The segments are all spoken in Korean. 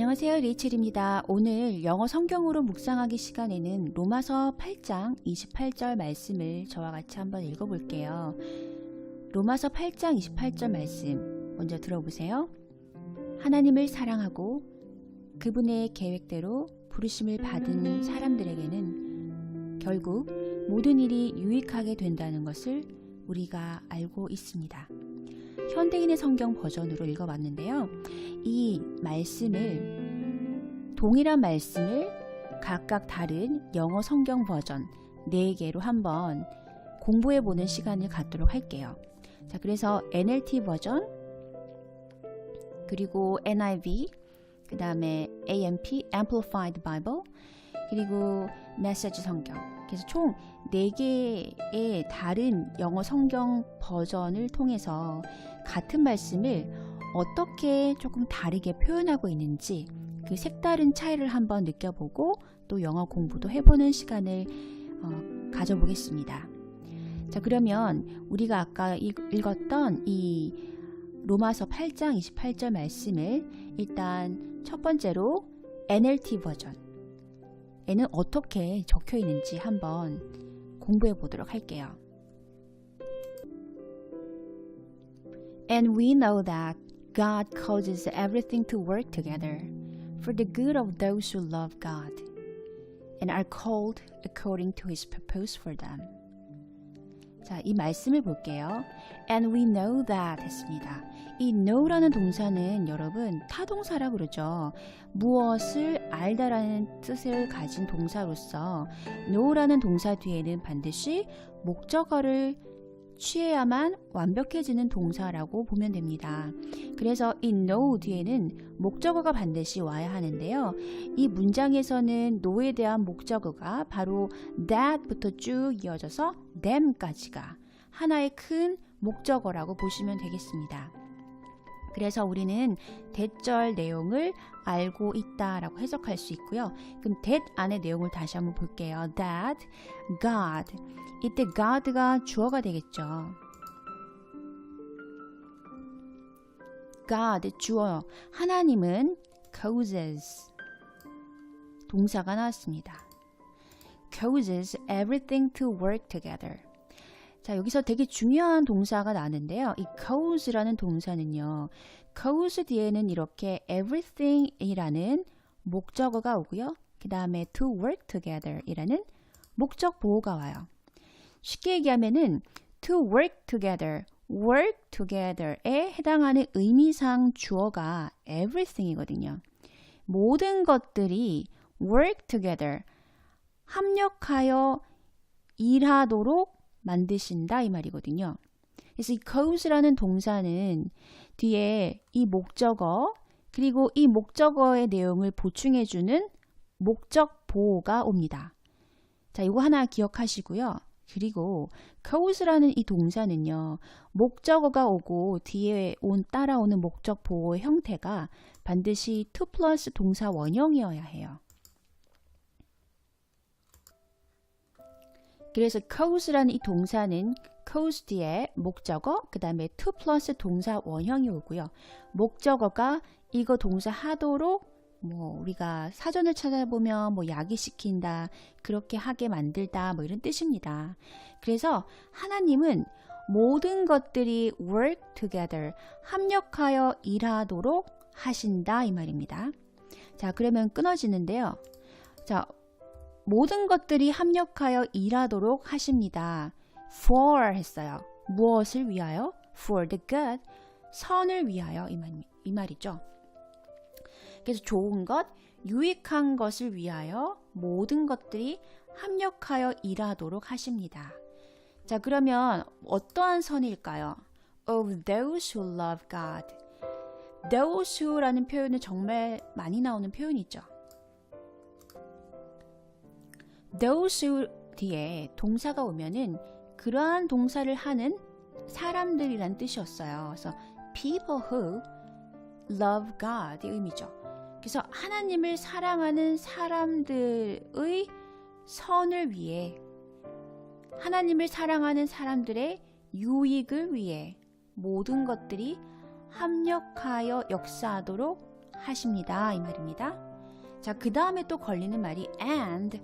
안녕하세요. 레이첼입니다. 오늘 영어 성경으로 묵상하기 시간에는 로마서 8장 28절 말씀을 저와 같이 한번 읽어볼게요. 로마서 8장 28절 말씀 먼저 들어보세요. 하나님을 사랑하고 그분의 계획대로 부르심을 받은 사람들에게는 결국 모든 일이 유익하게 된다는 것을 우리가 알고 있습니다. 현대인의 성경 버전으로 읽어봤는데요. 이 말씀을 동일한 말씀을 각각 다른 영어 성경 버전 4개로 한번 공부해 보는 시간을 갖도록 할게요. 자, 그래서 NLT 버전 그리고 NIV 그다음에 AMP Amplified Bible 그리고 메시지 성경 그래서 총 4개의 다른 영어 성경 버전을 통해서 같은 말씀을 어떻게 조금 다르게 표현하고 있는지 그 색다른 차이를 한번 느껴보고 또 영어 공부도 해보는 시간을 어, 가져보겠습니다. 자, 그러면 우리가 아까 읽었던 이 로마서 8장 28절 말씀을 일단 첫 번째로 NLT 버전 에는 어떻게 적혀 있는지 한번 공부해 보도록 할게요. And we know that God causes everything to work together for the good of those who love God and are called according to his purpose for them. 자, 이 말씀을 볼게요. And we know that 했습니다. 이 know라는 동사는 여러분 타동사라 그러죠. 무엇을 알다라는 뜻을 가진 동사로서 know라는 동사 뒤에는 반드시 목적어를 취해야만 완벽해지는 동사라고 보면 됩니다. 그래서 이 know 뒤에는 목적어가 반드시 와야 하는데요. 이 문장에서는 know에 대한 목적어가 바로 that부터 쭉 이어져서 them까지가 하나의 큰 목적어라고 보시면 되겠습니다. 그래서 우리는 대절 내용을 알고 있다라고 해석할 수 있고요. 그럼 that 안의 내용을 다시 한번 볼게요. That God 이때 God가 주어가 되겠죠. God 주어 하나님은 causes 동사가 나왔습니다. Causes everything to work together. 자, 여기서 되게 중요한 동사가 나는데요. 이 cause라는 동사는요. cause 뒤에는 이렇게 everything이라는 목적어가 오고요. 그 다음에 to work together 이라는 목적 보호가 와요. 쉽게 얘기하면은 to work together, work together에 해당하는 의미상 주어가 everything이거든요. 모든 것들이 work together, 합력하여 일하도록 만드신다 이 말이거든요. 그래서 이 cause라는 동사는 뒤에 이 목적어 그리고 이 목적어의 내용을 보충해주는 목적 보호가 옵니다. 자, 이거 하나 기억하시고요. 그리고 cause라는 이 동사는요. 목적어가 오고 뒤에 온 따라오는 목적 보호의 형태가 반드시 to 플러스 동사 원형이어야 해요. 그래서 cause라는 이 동사는 cause 뒤에 목적어, 그 다음에 to 플러스 동사 원형이 오고요. 목적어가 이거 동사 하도록 뭐 우리가 사전을 찾아보면 뭐 야기시킨다, 그렇게 하게 만들다 뭐 이런 뜻입니다. 그래서 하나님은 모든 것들이 work together, 합력하여 일하도록 하신다 이 말입니다. 자, 그러면 끊어지는데요. 자, 모든 것들이 합력하여 일하도록 하십니다. for 했어요. 무엇을 위하여? for the good. 선을 위하여 이, 말, 이 말이죠. 그래서 좋은 것, 유익한 것을 위하여 모든 것들이 합력하여 일하도록 하십니다. 자, 그러면 어떠한 선일까요? Of those who love God. those who라는 표현은 정말 많이 나오는 표현이죠. Those 뒤에 동사가 오면은 그러한 동사를 하는 사람들이란 뜻이었어요. 그래서 people who love God의 의미죠. 그래서 하나님을 사랑하는 사람들의 선을 위해 하나님을 사랑하는 사람들의 유익을 위해 모든 것들이 합력하여 역사하도록 하십니다. 이 말입니다. 자, 그 다음에 또 걸리는 말이 and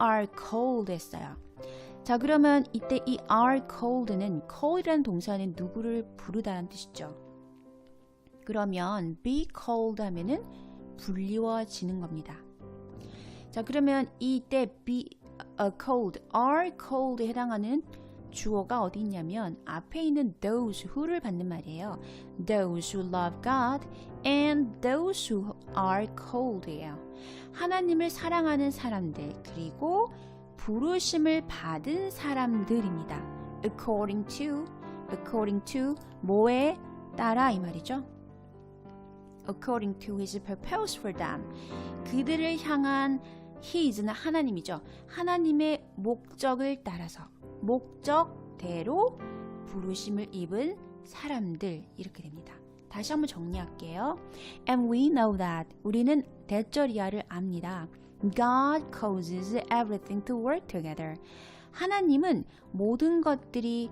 are called 했어요. 자, 그러면 이때 이 are called는 call이라는 동사는 누구를 부르다는 뜻이죠. 그러면 be called 하면은 불리워지는 겁니다. 자, 그러면 이때 be uh, called, are called에 해당하는 주어가 어디 있냐면 앞에 있는 those who를 받는 말이에요. Those who love God and those who are called예요. 하나님을 사랑하는 사람들 그리고 부르심을 받은 사람들입니다. According to, according to 뭐에 따라 이 말이죠. According to His purpose for them. 그들을 향한 His는 하나님이죠. 하나님의 목적을 따라서 목적대로 부르심을 입은 사람들 이렇게 됩니다. 다시 한번 정리할게요. And we know that 우리는 대절이야를 압니다. God causes everything to work together. 하나님은 모든 것들이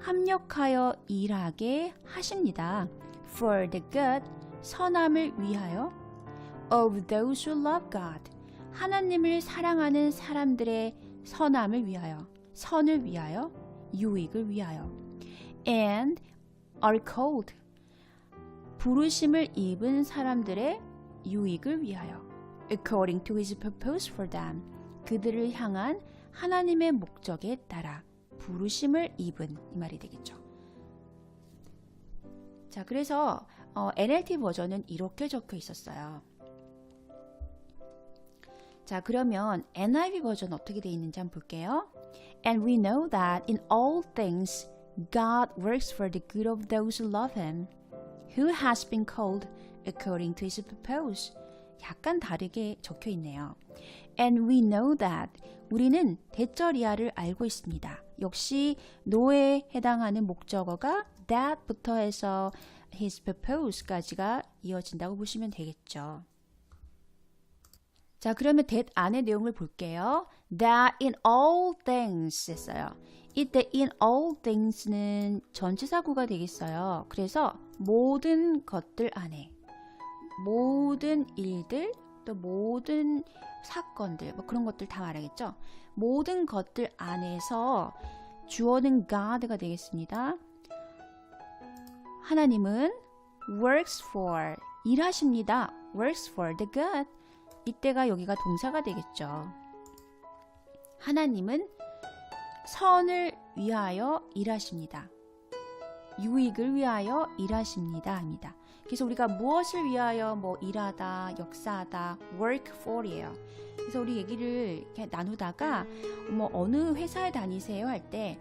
합력하여 일하게 하십니다. For the good, 선함을 위하여 of those who love God. 하나님을 사랑하는 사람들의 선함을 위하여, 선을 위하여, 유익을 위하여. And are called. 부르심을 입은 사람들의 유익을 위하여. According to his purpose for them. 그들을 향한 하나님의 목적에 따라 부르심을 입은 이 말이 되겠죠. 자, 그래서 어, NLT 버전은 이렇게 적혀 있었어요. 자, 그러면 NIV 버전 어떻게 되어 있는지 한번 볼게요. And we know that in all things God works for the good of those who love him, who has been called according to his purpose. 약간 다르게 적혀 있네요. And we know that 우리는 대절이하를 알고 있습니다. 역시 노에 해당하는 목적어가 that부터 해서 his purpose까지가 이어진다고 보시면 되겠죠. 자, 그러면 that 안의 내용을 볼게요. That in all things 했어요. 이때 in all things는 전치사구가 되겠어요. 그래서 모든 것들 안에 모든 일들 또 모든 사건들 뭐 그런 것들 다 말하겠죠. 모든 것들 안에서 주어는 God가 되겠습니다. 하나님은 works for 일하십니다. works for the good. 이때가 여기가 동사가 되겠죠. 하나님은 선을 위하여 일하십니다. 유익을 위하여 일하십니다. 합니다. 그래서 우리가 무엇을 위하여 뭐 일하다, 역사하다, work for이에요. 그래서 우리 얘기를 이렇게 나누다가 뭐 어느 회사에 다니세요 할 때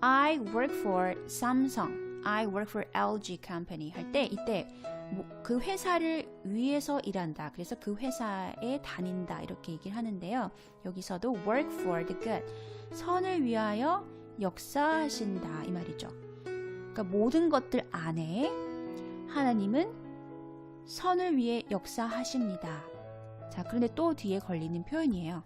I work for Samsung, I work for LG company 할 때 이때 뭐 그 회사를 위해서 일한다. 그래서 그 회사에 다닌다. 이렇게 얘기를 하는데요. 여기서도 work for the good. 선을 위하여 역사하신다. 이 말이죠. 그러니까 모든 것들 안에 하나님은 선을 위해 역사하십니다. 자, 그런데 또 뒤에 걸리는 표현이에요.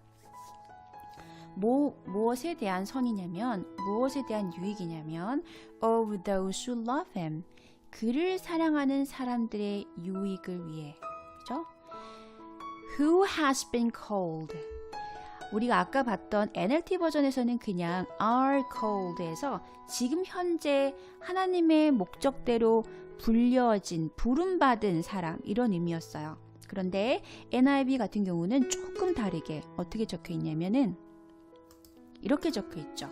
뭐, 무엇에 대한 선이냐면, 무엇에 대한 유익이냐면, of those who love him. 그를 사랑하는 사람들의 유익을 위해. 그죠? Who has been called. 우리가 아까 봤던 NLT 버전에서는 그냥 are called에서 지금 현재 하나님의 목적대로 불려진, 부름받은 사람, 이런 의미였어요. 그런데 NIV 같은 경우는 조금 다르게 어떻게 적혀 있냐면은 이렇게 적혀 있죠.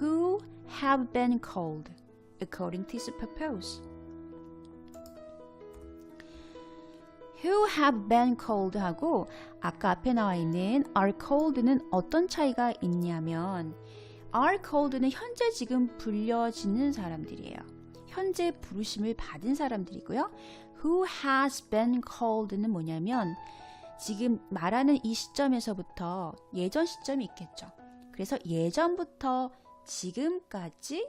Who have been called according to his purpose. Who have been called 하고 아까 앞에 나와 있는 are called는 어떤 차이가 있냐면 are called는 현재 지금 불려지는 사람들이에요. 현재 부르심을 받은 사람들이고요. who has been called는 뭐냐면 지금 말하는 이 시점에서부터 예전 시점이 있겠죠. 그래서 예전부터 지금까지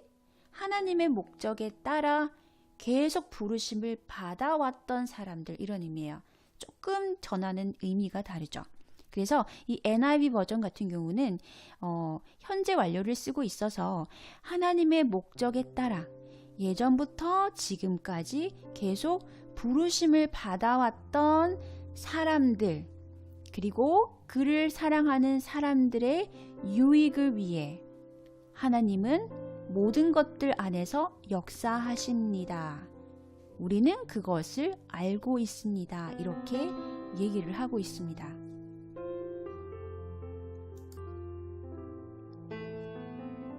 하나님의 목적에 따라 계속 부르심을 받아왔던 사람들 이런 의미예요. 조금 전하는 의미가 다르죠. 그래서 이 NIV 버전 같은 경우는 어, 현재 완료를 쓰고 있어서 하나님의 목적에 따라 예전부터 지금까지 계속 부르심을 받아왔던 사람들, 그리고 그를 사랑하는 사람들의 유익을 위해 하나님은 모든 것들 안에서 역사하십니다. 우리는 그것을 알고 있습니다. 이렇게 얘기를 하고 있습니다.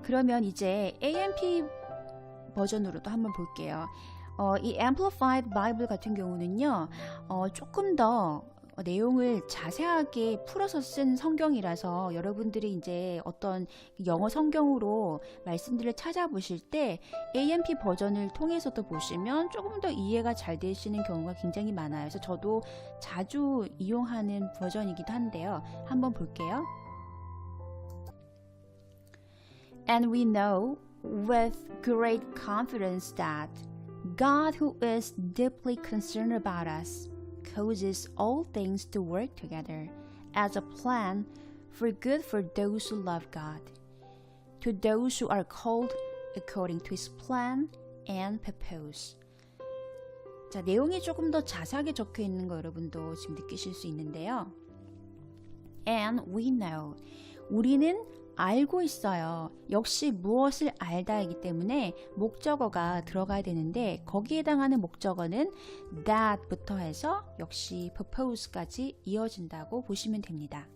그러면 이제 AMP 버전으로도 한번 볼게요. 어, 이 Amplified Bible 같은 경우는요, 어, 조금 더 내용을 자세하게 풀어서 쓴 성경이라서 여러분들이 이제 어떤 영어 성경으로 말씀들을 찾아보실 때 AMP 버전을 통해서도 보시면 조금 더 이해가 잘 되시는 경우가 굉장히 많아요. 그래서 저도 자주 이용하는 버전이기도 한데요. 한번 볼게요. And we know with great confidence that God, who is deeply concerned about us, causes all things to work together as a plan for good for those who love God, to those who are called according to his plan and purpose. 자, 내용이 조금 더 자세하게 적혀 있는 거 여러분도 지금 느끼실 수 있는데요. And we know. 우리는 알고 있어요. 역시 무엇을 알다이기 때문에 목적어가 들어가야 되는데 거기에 해당하는 목적어는 that부터 해서 역시 purpose까지 이어진다고 보시면 됩니다.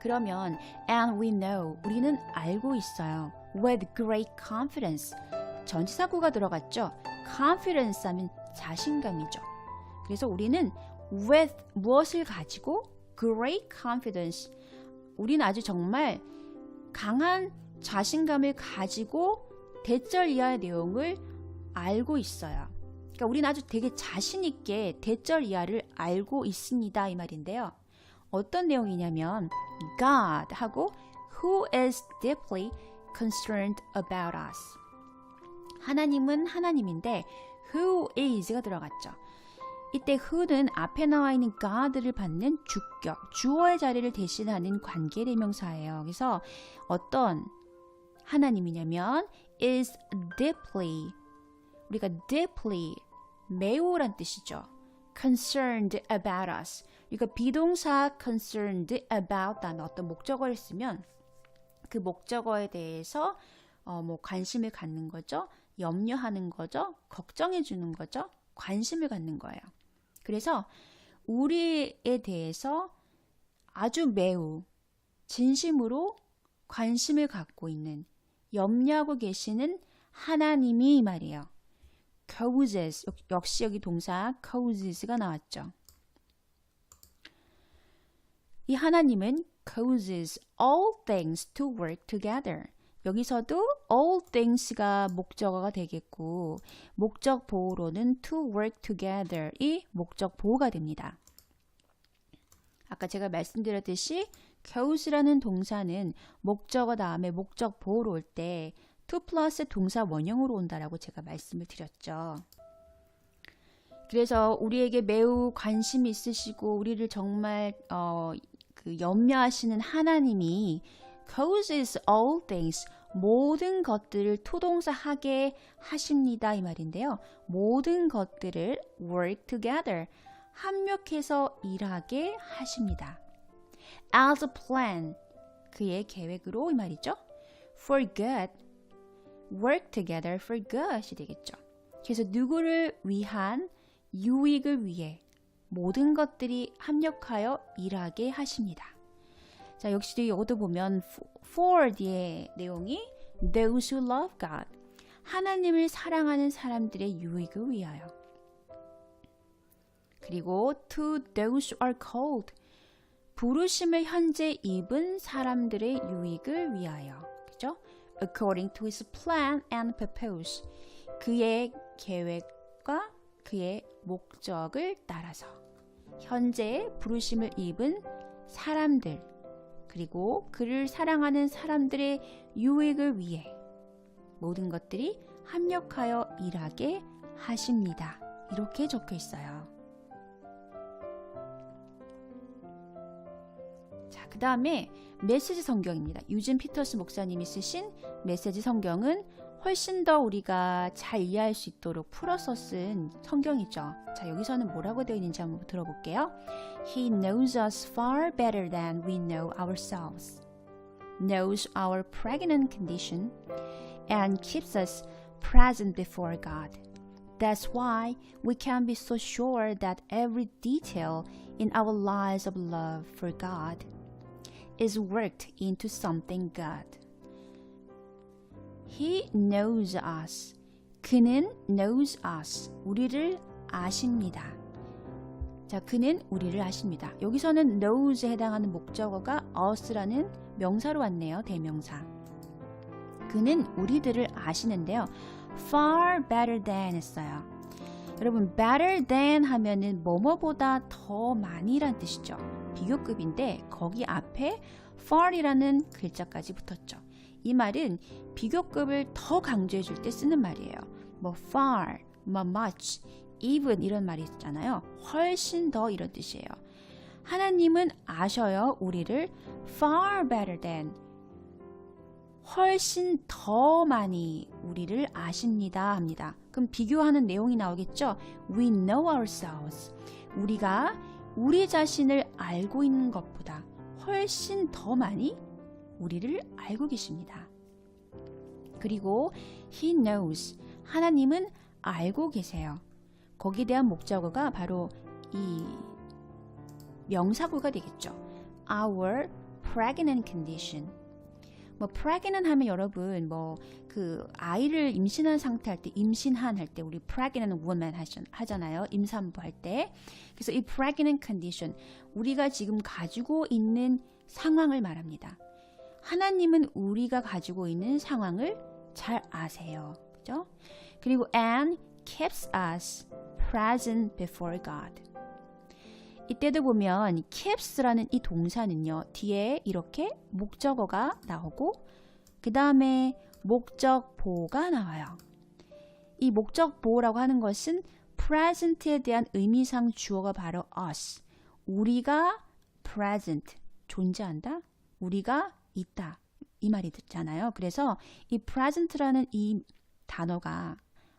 그러면 and we know 우리는 알고 있어요. with great confidence 전치사구가 들어갔죠. confidence 하면 자신감이죠. 그래서 우리는 with 무엇을 가지고 great confidence. 우리는 아주 정말 강한 자신감을 가지고 대절 이하의 내용을 알고 있어요. 그러니까 우리는 아주 되게 자신 있게 대절 이하를 알고 있습니다 이 말인데요. 어떤 내용이냐면 God 하고 who is deeply concerned about us. 하나님은 하나님인데 who is가 들어갔죠. 이때 who는 앞에 나와 있는 God를 받는 주격, 주어의 자리를 대신하는 관계대명사예요. 그래서 어떤 하나님이냐면 is deeply 우리가 deeply 매우란 뜻이죠. concerned about us. 그러니까 비동사 concerned about 다는 어떤 목적어를 쓰면 그 목적어에 대해서 어, 뭐 관심을 갖는 거죠. 염려하는 거죠. 걱정해 주는 거죠. 관심을 갖는 거예요. 그래서 우리에 대해서 아주 매우 진심으로 관심을 갖고 있는 염려하고 계시는 하나님이 말이에요. causes 역시 여기 동사 causes가 나왔죠. 이 하나님은 causes all things to work together. 여기서도 all things가 목적어가 되겠고 목적 보호로는 to work together 이 목적 보호가 됩니다. 아까 제가 말씀드렸듯이 caus라는 동사는 목적어 다음에 목적 보호로 올 때 to 플러스 동사 원형으로 온다라고 제가 말씀을 드렸죠. 그래서 우리에게 매우 관심이 있으시고 우리를 정말 어, 그 염려하시는 하나님이 causes all things 모든 것들을 토동사 하게 하십니다 이 말인데요. 모든 것들을 work together 합력해서 일하게 하십니다. as a plan 그의 계획으로 이 말이죠. for good work together for good이 되겠죠. 그래서 누구를 위한 유익을 위해 모든 것들이 합력하여 일하게 하십니다. 자, 역시 이것도 보면 for 뒤에 내용이 those who love God. 하나님을 사랑하는 사람들의 유익을 위하여. 그리고 to those who are called. 부르심을 현재 입은 사람들의 유익을 위하여. 그죠? according to his plan and purpose. 그의 계획과 그의 목적을 따라서 현재 부르심을 입은 사람들 그리고 그를 사랑하는 사람들의 유익을 위해 모든 것들이 합력하여 일하게 하십니다. 이렇게 적혀 있어요. 자, 그 다음에 메시지 성경입니다. 유진 피터스 목사님이 쓰신 메시지 성경은 훨씬 더 우리가 잘 이해할 수 있도록 풀어서 쓴 성경이죠. 자, 여기서는 뭐라고 되어 있는지 한번 들어볼게요. He knows us far better than we know ourselves, knows our pregnant condition, and keeps us present before God. That's why we can be so sure that every detail in our lives of love for God is worked into something good. He knows us. 그는 knows us. 우리를 아십니다. 자, 그는 우리를 아십니다. 여기서는 knows에 해당하는 목적어가 us라는 명사로 왔네요. 대명사. 그는 우리들을 아시는데요. far better than 했어요. 여러분, better than 하면은 뭐뭐보다 더 많이란 뜻이죠. 비교급인데 거기 앞에 far이라는 글자까지 붙었죠. 이 말은 비교급을 더 강조해 줄 때 쓰는 말이에요. 뭐 far, 뭐 much, even 이런 말이 있잖아요. 훨씬 더 이런 뜻이에요. 하나님은 아셔요. 우리를 far better than 훨씬 더 많이 우리를 아십니다 합니다. 그럼 비교하는 내용이 나오겠죠? We know ourselves. 우리가 우리 자신을 알고 있는 것보다 훨씬 더 많이 우리를 알고 계십니다. 그리고 He knows. 하나님은 알고 계세요. 거기에 대한 목적어가 바로 이 명사구가 되겠죠. Our pregnant condition. 뭐 pregnant 하면 여러분 뭐 그 아이를 임신한 상태 할 때 임신한 할 때 우리 pregnant woman 하잖아요. 임산부 할 때. 그래서 이 pregnant condition 우리가 지금 가지고 있는 상황을 말합니다. 하나님은 우리가 가지고 있는 상황을 잘 아세요. 그죠? 그리고 and keeps us present before God. 이때도 보면 keeps라는 이 동사는요. 뒤에 이렇게 목적어가 나오고 그 다음에 목적 보가 나와요. 이 목적 보라고 하는 것은 present에 대한 의미상 주어가 바로 us. 우리가 present 존재한다. 우리가 있다. 이 말이 듣잖아요. 그래서 이 present라는 이 단어가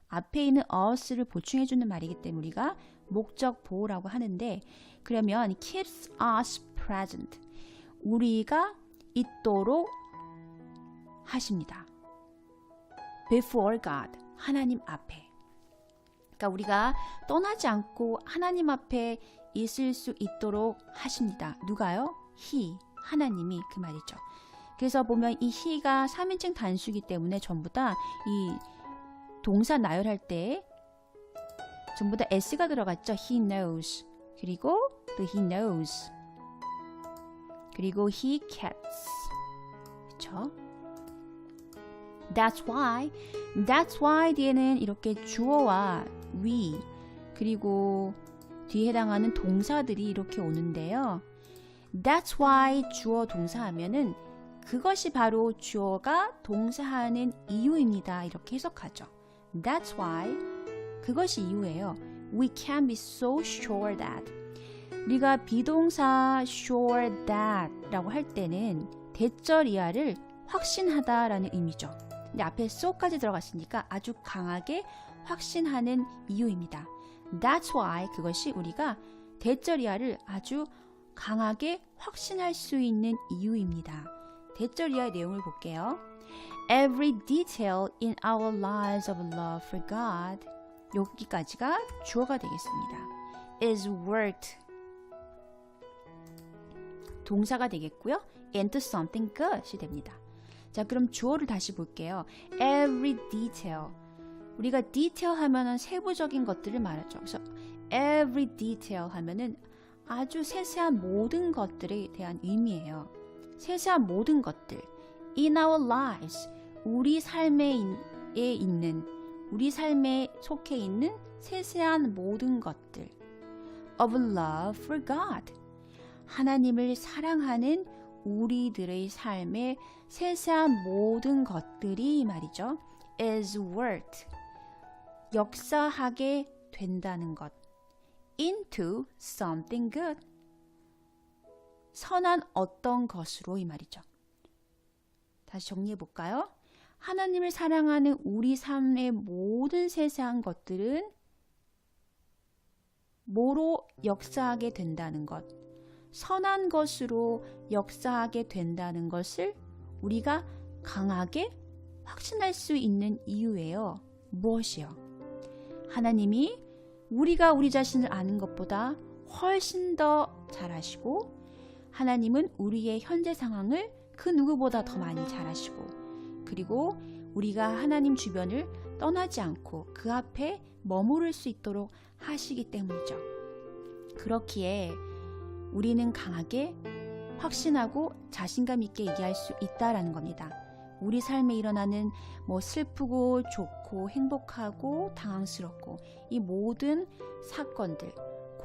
앞에 있는 us를 보충해 주는 말이기 때문에 우리가 목적 보호라고 하는데 그러면 keeps us present. 우리가 있도록 하십니다. before God. 하나님 앞에. 그러니까 우리가 떠나지 않고 하나님 앞에 있을 수 있도록 하십니다. 누가요? He. 하나님이 그 말이죠. 그래서 보면 이 he가 3인칭 단수이기 때문에 전부 다 이 동사 나열할 때 전부 다 s가 들어갔죠. He knows. 그리고 또 he knows. 그리고 he keeps. 그쵸? That's why. That's why 뒤에는 이렇게 주어와 we 그리고 뒤에 해당하는 동사들이 이렇게 오는데요. That's why 주어 동사 하면은 그것이 바로 주어가 동사하는 이유입니다. 이렇게 해석하죠. That's why 그것이 이유예요. We can be so sure that 우리가 비동사 sure that라고 할 때는 대절 이하를 확신하다라는 의미죠. 근데 앞에 so까지 들어갔으니까 아주 강하게 확신하는 이유입니다. That's why 그것이 우리가 대절 이하를 아주 강하게 확신할 수 있는 이유입니다. 대절 이하의 내용을 볼게요. Every detail in our lives of love for God 여기까지가 주어가 되겠습니다. is worked 동사가 되겠고요. into something good이 됩니다. 자, 그럼 주어를 다시 볼게요. every detail. 우리가 detail 하면은 세부적인 것들을 말하죠. 그래서 every detail 하면은 아주 세세한 모든 것들에 대한 의미예요. 세세한 모든 것들. in our lives. 우리 삶에 있는 우리 삶에 속해 있는 세세한 모든 것들. of love for God. 하나님을 사랑하는 우리들의 삶의 세세한 모든 것들이 말이죠. is worked. 역사하게 된다는 것. into something good. 선한 어떤 것으로 이 말이죠. 다시 정리해 볼까요? 하나님을 사랑하는 우리 삶의 모든 세상 것들은 뭐로 역사하게 된다는 것, 선한 것으로 역사하게 된다는 것을 우리가 강하게 확신할 수 있는 이유예요. 무엇이요? 하나님이 우리가 우리 자신을 아는 것보다 훨씬 더잘 아시고 하나님은 우리의 현재 상황을 그 누구보다 더 많이 잘 아시고 그리고 우리가 하나님 주변을 떠나지 않고 그 앞에 머무를 수 있도록 하시기 때문이죠. 그렇기에 우리는 강하게 확신하고 자신감 있게 얘기할 수 있다라는 겁니다. 우리 삶에 일어나는 뭐 슬프고 좋고 행복하고 당황스럽고 이 모든 사건들,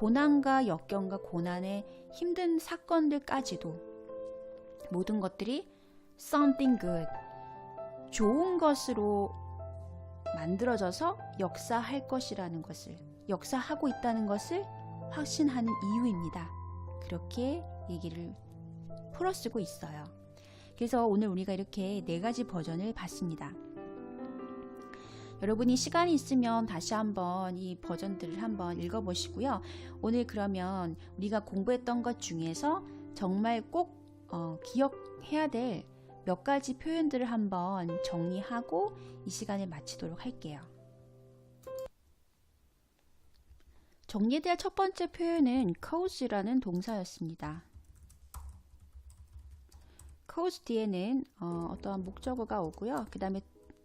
고난과 역경과 고난의 힘든 사건들까지도 모든 것들이 something good, 좋은 것으로 만들어져서 역사할 것이라는 것을, 역사하고 있다는 것을 확신하는 이유입니다. 그렇게 얘기를 풀어쓰고 있어요. 그래서 오늘 우리가 이렇게 네 가지 버전을 봤습니다. 여러분이 시간이 있으면 다시 한번 이 버전들을 한번 읽어보시고요. 오늘 그러면 우리가 공부했던 것 중에서 정말 꼭 어, 기억해야 될 몇 가지 표현들을 한번 정리하고 이 시간을 마치도록 할게요. 정리될 첫 번째 표현은 cause라는 동사였습니다. cause 뒤에는 어, 떠한 목적어가 오고요. 그 다음에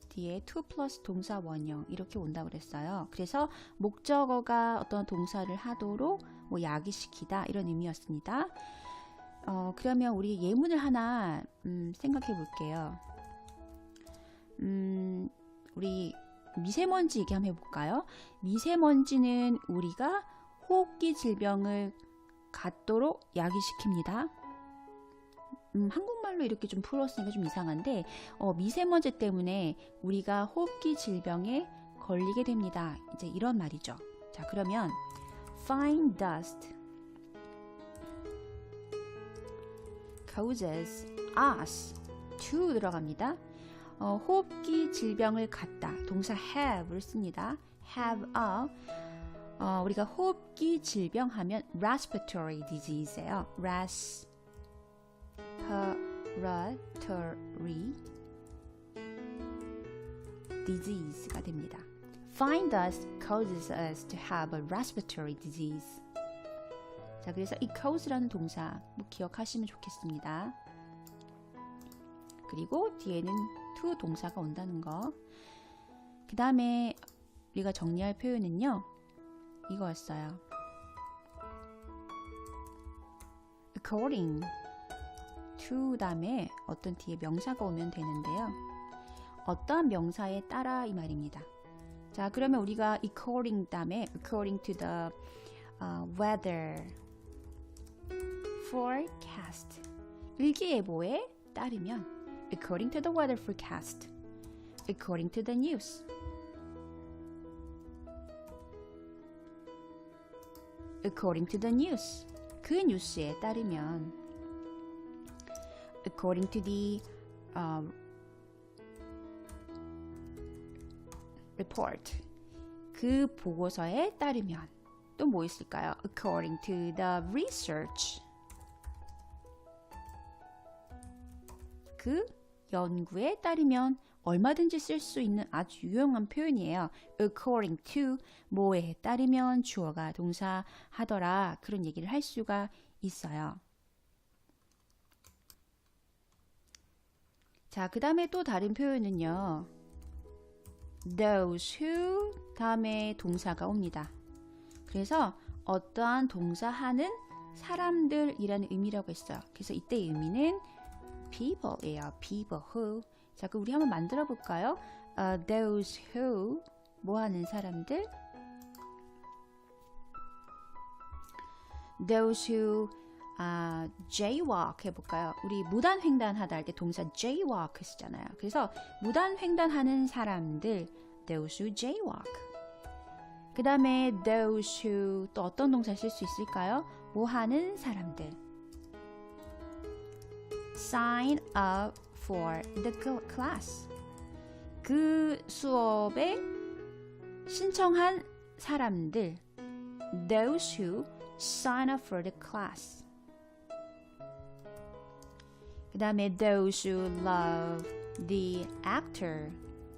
뒤에 to plus 동사 원형 이렇게 온다고 그랬어요. 그래서 목적어가 어떤 동사를 하도록 뭐 야기시키다 이런 의미였습니다. 어, 그러면 우리 예문을 하나 음, 생각해 볼게요. 음, 우리 미세먼지 얘기 한번 해볼까요? 미세먼지는 우리가 호흡기 질병을 갖도록 야기시킵니다. 음, 한국말로 이렇게 좀 풀었으니까 좀 이상한데 어, 미세먼지 때문에 우리가 호흡기 질병에 걸리게 됩니다. 이제 이런 말이죠. 자 그러면 fine dust causes us to 들어갑니다. 어, 호흡기 질병을 갖다 동사 have를 씁니다. have a 어, 우리가 호흡기 질병 하면 respiratory disease예요. res respiratory disease가 됩니다. Find us causes us to have a respiratory disease. 자, 그래서 이 cause라는 동사 뭐 기억하시면 좋겠습니다. 그리고 뒤에는 to 동사가 온다는 거. 그 다음에 우리가 정리할 표현은요. 이거였어요. according to 다음에 어떤 뒤에 명사가 오면 되는데요. 어떠한 명사에 따라 이 말입니다. 자, 그러면 우리가 according 다음에 according to the uh, weather forecast 일기예보에 따르면 according to the weather forecast according to the news according to the news 그 뉴스에 따르면 according to the uh, report 그 보고서에 따르면 또 뭐 있을까요? according to the research 그 연구에 따르면 얼마든지 쓸 수 있는 아주 유용한 표현이에요. according to 뭐에 따르면 주어가 동사 하더라 그런 얘기를 할 수가 있어요. 자, 그 다음에 또 다른 표현은요. those who 다음에 동사가 옵니다. 그래서 어떠한 동사하는 사람들이라는 의미라고 했어요. 그래서 이때 의미는 people이에요. people who. 자, 그 우리 한번 만들어 볼까요? Uh, those who 뭐 하는 사람들? those who 아, jaywalk 해볼까요? 우리 무단 횡단하다 할 때 동사 jaywalk 쓰잖아요. 그래서 무단 횡단하는 사람들 those who jaywalk. 그 다음에 those who 또 어떤 동사 쓸 수 있을까요? 뭐 하는 사람들. sign up for the class. 그 수업에 신청한 사람들 those who sign up for the class 그 다음에 those who love the actor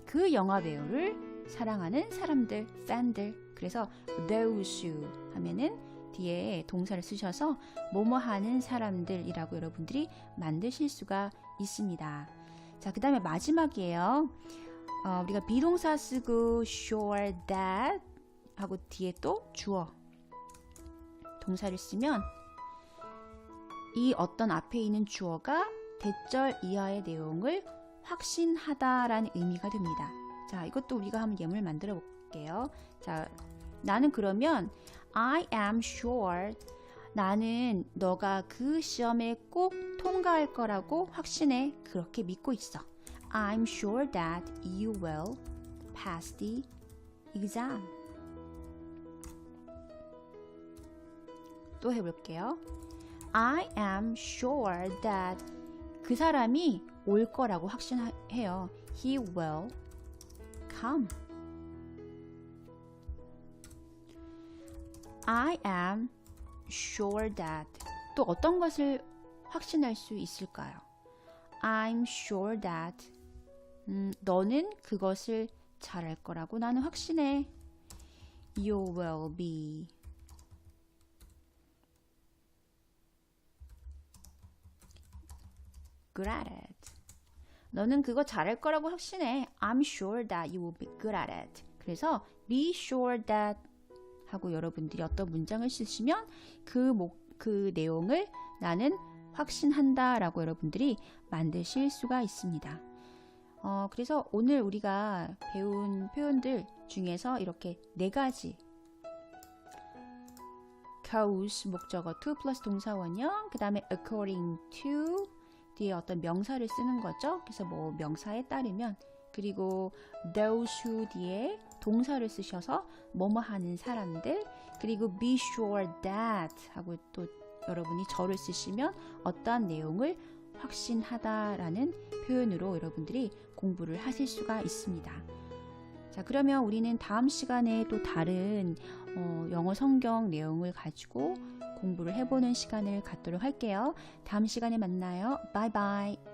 그 영화 배우를 사랑하는 사람들, 팬들 그래서 those who 하면은 뒤에 동사를 쓰셔서 뭐뭐 하는 사람들이라고 여러분들이 만드실 수가 있습니다. 자, 그 다음에 마지막이에요. 어, 우리가 비동사 쓰고 sure that 하고 뒤에 또 주어 동사를 쓰면 이 어떤 앞에 있는 주어가 대절 이하의 내용을 확신하다라는 의미가 됩니다. 자, 이것도 우리가 한번 예문을 만들어 볼게요. 자, 나는 그러면 I am sure 나는 너가 그 시험에 꼭 통과할 거라고 확신해. 그렇게 믿고 있어. I'm sure that you will pass the exam. 또 해볼게요. I am sure that 그 사람이 올 거라고 확신해요. He will come. I am sure that 또 어떤 것을 확신할 수 있을까요? I'm sure that 음, 너는 그것을 잘할 거라고 나는 확신해. You will be good at it. 너는 그거 잘할 거라고 확신해. I'm sure that you will be good at it. 그래서 be sure that 하고 여러분들이 어떤 문장을 쓰시면 그, 목, 그 내용을 나는 확신한다 라고 여러분들이 만드실 수가 있습니다. 어, 그래서 오늘 우리가 배운 표현들 중에서 이렇게 네 가지 cause 목적어 to 플러스 동사원형 그 다음에 according to 뒤에 어떤 명사를 쓰는 거죠. 그래서 뭐 명사에 따르면 그리고 those who 뒤에 동사를 쓰셔서 뭐뭐 하는 사람들 그리고 be sure that 하고 또 여러분이 저를 쓰시면 어떠한 내용을 확신하다라는 표현으로 여러분들이 공부를 하실 수가 있습니다. 자, 그러면 우리는 다음 시간에 또 다른 어, 영어 성경 내용을 가지고 공부를 해보는 시간을 갖도록 할게요. 다음 시간에 만나요. 바이바이.